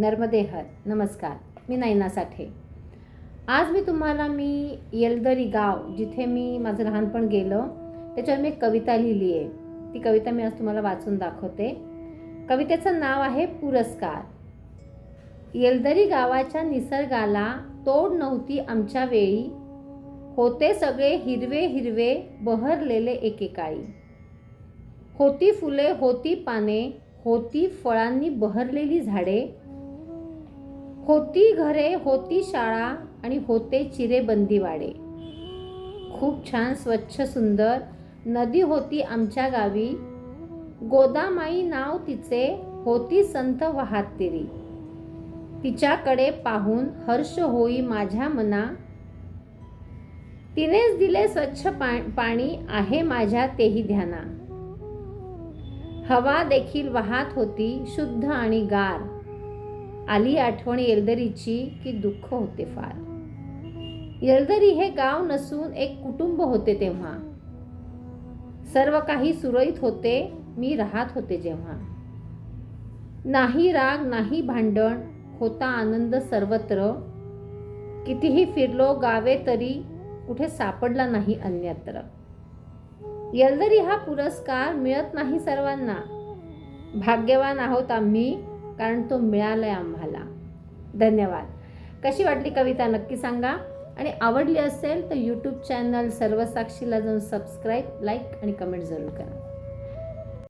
नर्मदेहर नमस्कार. मी नैना साठे. आज मी तुम्हाला मी येलदरी गाव जिथे मी माझं लहानपण गेलं त्याच्यावर मी एक कविता लिहिली आहे. ती कविता मी आज तुम्हाला वाचून दाखवते. कवितेचं नाव आहे पुरस्कार. येलदरी गावाच्या निसर्गाला तोड नव्हती आमच्या वेळी. होते सगळे हिरवे हिरवे बहरलेले एकेकाळी. होती फुले होती पाने होती फळांनी बहरलेली झाडे होती घरे होती शाळा आणि होते चिरेबंदीवाडे. खूप छान स्वच्छ सुंदर. नदी होती आमच्या गावी. गोदामाई नाव तिचे होती संत वाहतिरी तिच्याकडे पाहून हर्ष होई माझ्या मना. तिनेच दिले स्वच्छ पा पाणी आहे माझ्या तेही ध्याना. हवा देखील वाहत होती शुद्ध आणि गार. आली आठवण येलदरीची की दुःख होते फार. येलदरी हे गाव नसून एक कुटुंब होते तेव्हा. सर्व काही सुरळीत होते मी राहत होते जेव्हा. नाही राग नाही भांडण होता आनंद सर्वत्र. कितीही फिरलो गावे तरी कुठे सापडला नाही अन्यत्र. येलदरी हा पुरस्कार मिळत नाही सर्वांना. भाग्यवान आहोत आम्ही कारण तो मिळालाय आम्हाला. धन्यवाद. कशी वाटली कविता नक्की सांगा. आणि आवडली असेल तर यूट्यूब चॅनल सर्वसाक्षीला जाऊन सबस्क्राईब लाईक आणि कमेंट जरूर करा.